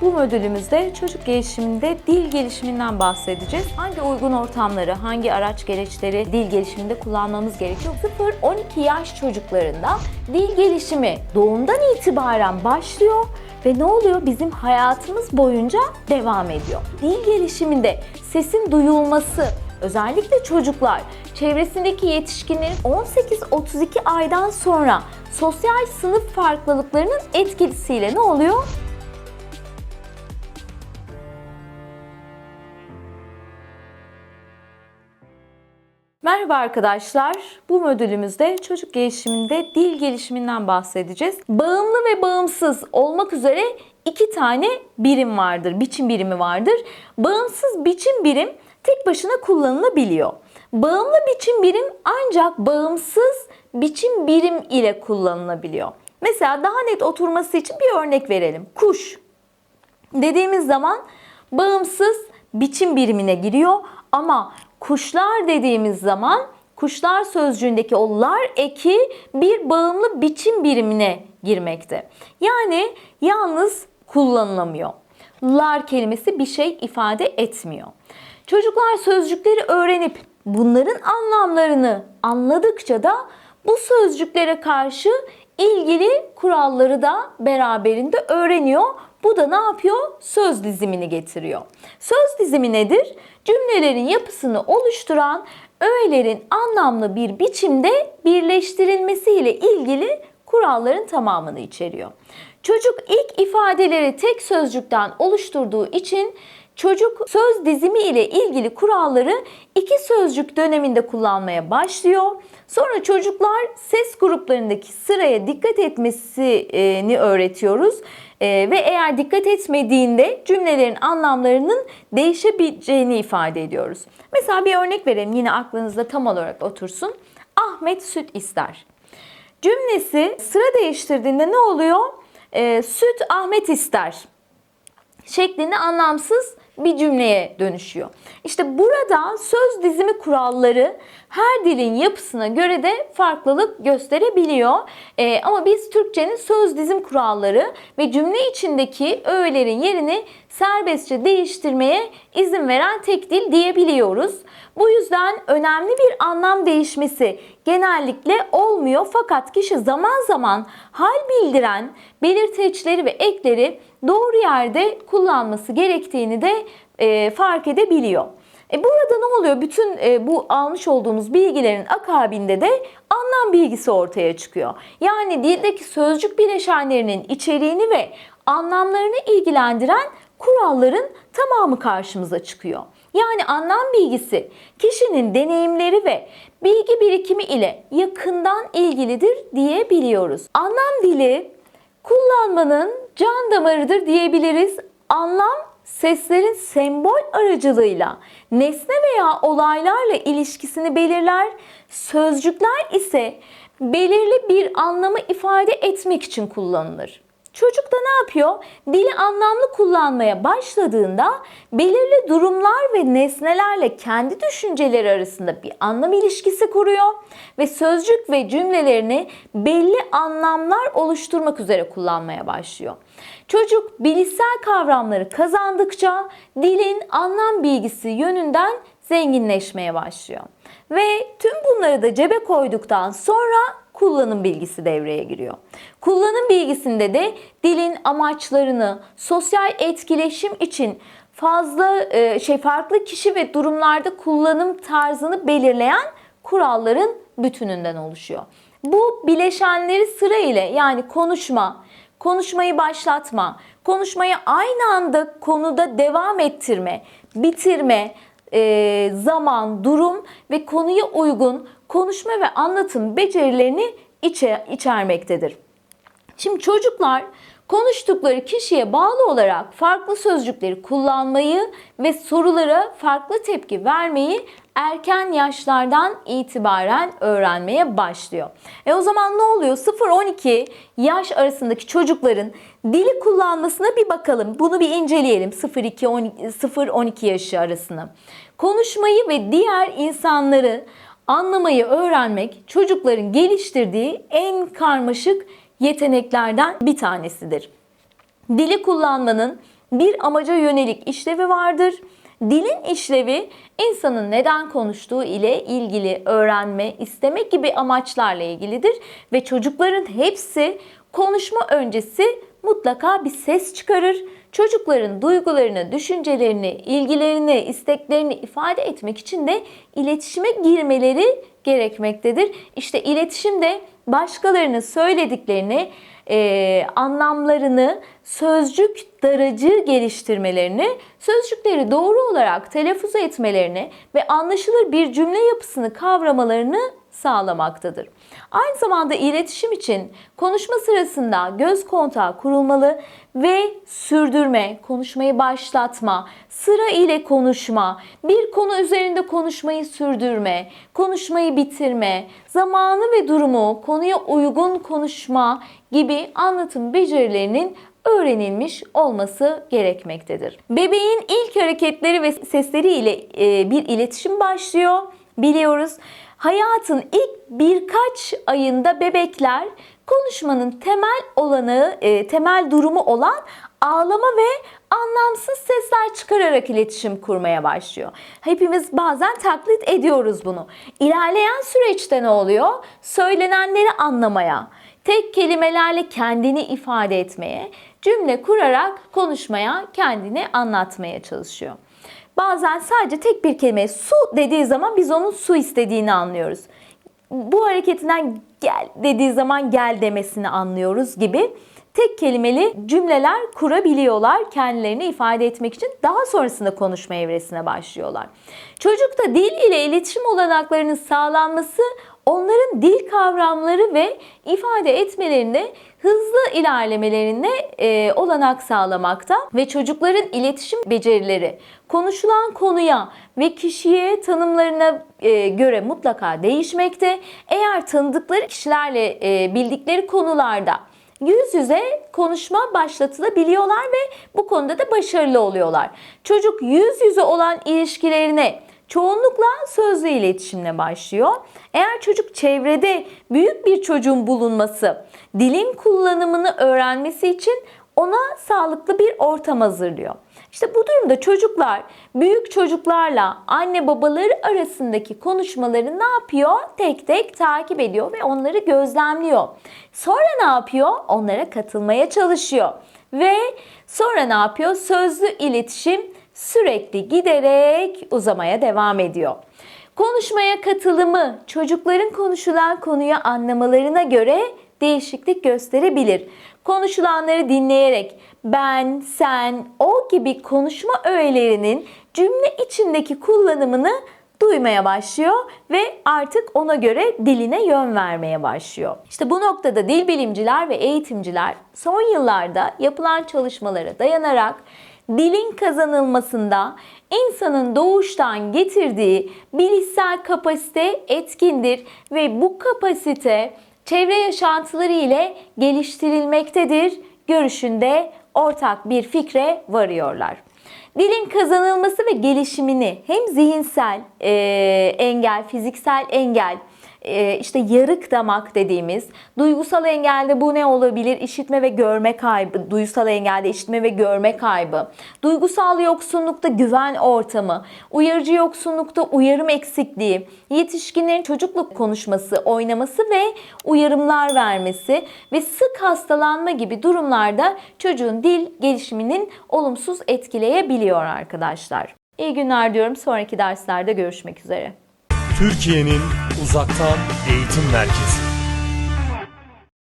Bu modülümüzde çocuk gelişiminde dil gelişiminden bahsedeceğiz. Hangi uygun ortamları, hangi araç gereçleri dil gelişiminde kullanmamız gerekiyor? 0-12 yaş çocuklarında dil gelişimi doğumdan itibaren başlıyor ve ne oluyor? Bizim hayatımız boyunca devam ediyor. Dil gelişiminde sesin duyulması, özellikle çocuklar çevresindeki yetişkinlerin 18-32 aydan sonra sosyal sınıf farklılıklarının etkisiyle ne oluyor? Merhaba arkadaşlar. Bu modülümüzde çocuk gelişiminde dil gelişiminden bahsedeceğiz. Bağımlı ve bağımsız olmak üzere iki tane birim vardır, biçim birimi vardır. Bağımsız biçim birim tek başına kullanılabiliyor. Bağımlı biçim birim ancak bağımsız biçim birim ile kullanılabiliyor. Mesela daha net oturması için bir örnek verelim. Kuş dediğimiz zaman bağımsız biçim birimine giriyor ama kuşlar dediğimiz zaman kuşlar sözcüğündeki o lar eki bir bağımlı biçim birimine girmekte. Yani yalnız kullanılamıyor. Lar kelimesi bir şey ifade etmiyor. Çocuklar sözcükleri öğrenip bunların anlamlarını anladıkça da bu sözcüklere karşı ilgili kuralları da beraberinde öğreniyor. Bu da ne yapıyor? Söz dizimini getiriyor. Söz dizimi nedir? Cümlelerin yapısını oluşturan öğelerin anlamlı bir biçimde birleştirilmesiyle ilgili kuralların tamamını içeriyor. Çocuk ilk ifadeleri tek sözcükten oluşturduğu için çocuk söz dizimi ile ilgili kuralları iki sözcük döneminde kullanmaya başlıyor. Sonra çocuklar ses gruplarındaki sıraya dikkat etmesini öğretiyoruz. Ee, ve eğer dikkat etmediğinde cümlelerin anlamlarının değişebileceğini ifade ediyoruz. Mesela bir örnek verelim yine aklınızda tam olarak otursun. Ahmet süt ister. Cümlesi sıra değiştirdiğinde ne oluyor? Ee, süt Ahmet ister şeklinde anlamsız bir cümleye dönüşüyor. İşte burada söz dizimi kuralları her dilin yapısına göre de farklılık gösterebiliyor. Ee, ama biz Türkçenin söz dizim kuralları ve cümle içindeki öğelerin yerini serbestçe değiştirmeye izin veren tek dil diyebiliyoruz. Bu yüzden önemli bir anlam değişmesi genellikle olmuyor fakat kişi zaman zaman hal bildiren belirteçleri ve ekleri doğru yerde kullanması gerektiğini de e, fark edebiliyor. E burada ne oluyor? Bütün e, bu almış olduğumuz bilgilerin akabinde de anlam bilgisi ortaya çıkıyor. Yani dildeki sözcük bileşenlerinin içeriğini ve anlamlarını ilgilendiren kuralların tamamı karşımıza çıkıyor. Yani anlam bilgisi kişinin deneyimleri ve bilgi birikimi ile yakından ilgilidir diyebiliyoruz. Anlam dili kullanmanın can damarıdır diyebiliriz. Anlam seslerin sembol aracılığıyla nesne veya olaylarla ilişkisini belirler. Sözcükler ise belirli bir anlamı ifade etmek için kullanılır. Çocuk da ne yapıyor? Dili anlamlı kullanmaya başladığında belirli durumlar ve nesnelerle kendi düşünceleri arasında bir anlam ilişkisi kuruyor ve sözcük ve cümlelerini belli anlamlar oluşturmak üzere kullanmaya başlıyor. Çocuk bilişsel kavramları kazandıkça dilin anlam bilgisi yönünden zenginleşmeye başlıyor. Ve tüm bunları da cebe koyduktan sonra kullanım bilgisi devreye giriyor. Kullanım bilgisinde de dilin amaçlarını, sosyal etkileşim için fazla e, şey farklı kişi ve durumlarda kullanım tarzını belirleyen kuralların bütününden oluşuyor. Bu bileşenleri sıra ile yani konuşma, konuşmayı başlatma, konuşmayı aynı anda konuda devam ettirme, bitirme, e, zaman, durum ve konuya uygun konuşma ve anlatım becerilerini içe, içermektedir. Şimdi çocuklar konuştukları kişiye bağlı olarak farklı sözcükleri kullanmayı ve sorulara farklı tepki vermeyi erken yaşlardan itibaren öğrenmeye başlıyor. E o zaman ne oluyor? 0-12 yaş arasındaki çocukların dili kullanmasına bir bakalım. Bunu bir inceleyelim 0-12 yaşı arasını. Konuşmayı ve diğer insanları anlamayı öğrenmek çocukların geliştirdiği en karmaşık yeteneklerden bir tanesidir. Dili kullanmanın bir amaca yönelik işlevi vardır. Dilin işlevi insanın neden konuştuğu ile ilgili öğrenme, isteme gibi amaçlarla ilgilidir ve çocukların hepsi konuşma öncesi mutlaka bir ses çıkarır. Çocukların duygularını, düşüncelerini, ilgilerini, isteklerini ifade etmek için de iletişime girmeleri gerekmektedir. İşte iletişim de başkalarının söylediklerini, e, anlamlarını, sözcük daracığı geliştirmelerini, sözcükleri doğru olarak telaffuz etmelerini ve anlaşılır bir cümle yapısını kavramalarını sağlamaktadır. Aynı zamanda iletişim için konuşma sırasında göz kontağı kurulmalı ve sürdürme, konuşmayı başlatma, sıra ile konuşma, bir konu üzerinde konuşmayı sürdürme, konuşmayı bitirme, zamanı ve durumu konuya uygun konuşma gibi anlatım becerilerinin öğrenilmiş olması gerekmektedir. Bebeğin ilk hareketleri ve sesleri ile e, bir iletişim başlıyor biliyoruz. Hayatın ilk birkaç ayında bebekler konuşmanın temel olanağı, e, temel durumu olan ağlama ve anlamsız sesler çıkararak iletişim kurmaya başlıyor. Hepimiz bazen taklit ediyoruz bunu. İlerleyen süreçte ne oluyor? Söylenenleri anlamaya, tek kelimelerle kendini ifade etmeye, cümle kurarak konuşmaya, kendini anlatmaya çalışıyor. Bazen sadece tek bir kelime su dediği zaman biz onun su istediğini anlıyoruz. Bu hareketinden gel dediği zaman gel demesini anlıyoruz gibi tek kelimeli cümleler kurabiliyorlar kendilerini ifade etmek için. Daha sonrasında konuşma evresine başlıyorlar. Çocukta dil ile iletişim olanaklarının sağlanması onların dil kavramları ve ifade etmelerinde hızlı ilerlemelerine e, olanak sağlamakta ve çocukların iletişim becerileri konuşulan konuya ve kişiye tanımlarına e, göre mutlaka değişmekte. Eğer tanıdıkları kişilerle e, bildikleri konularda yüz yüze konuşma başlatılabiliyorlar ve bu konuda da başarılı oluyorlar. Çocuk yüz yüze olan ilişkilerine çoğunlukla sözlü iletişimle başlıyor. Eğer çocuk çevrede büyük bir çocuğun bulunması, dilin kullanımını öğrenmesi için ona sağlıklı bir ortam hazırlıyor. İşte bu durumda çocuklar büyük çocuklarla anne babaları arasındaki konuşmaları ne yapıyor? Tek tek takip ediyor ve onları gözlemliyor. Sonra ne yapıyor? Onlara katılmaya çalışıyor. Ve sonra ne yapıyor? Sözlü iletişim sürekli giderek uzamaya devam ediyor. Konuşmaya katılımı çocukların konuşulan konuyu anlamalarına göre değişiklik gösterebilir. Konuşulanları dinleyerek ben, sen, o gibi konuşma öğelerinin cümle içindeki kullanımını duymaya başlıyor ve artık ona göre diline yön vermeye başlıyor. İşte bu noktada dil bilimciler ve eğitimciler son yıllarda yapılan çalışmalara dayanarak dilin kazanılmasında insanın doğuştan getirdiği bilişsel kapasite etkindir ve bu kapasite çevre yaşantıları ile geliştirilmektedir görüşünde ortak bir fikre varıyorlar. Dilin kazanılması ve gelişimini hem zihinsel e, engel, fiziksel engel, e, işte yarık damak dediğimiz duygusal engelde bu ne olabilir? İşitme ve görme kaybı, duygusal engelde işitme ve görme kaybı, duygusal yoksunlukta güven ortamı, uyarıcı yoksunlukta uyarım eksikliği, yetişkinlerin çocukluk konuşması, oynaması ve uyarımlar vermesi ve sık hastalanma gibi durumlarda çocuğun dil gelişiminin olumsuz etkileyebiliyor arkadaşlar. İyi günler diyorum. Sonraki derslerde görüşmek üzere. Türkiye'nin uzaktan eğitim merkezi.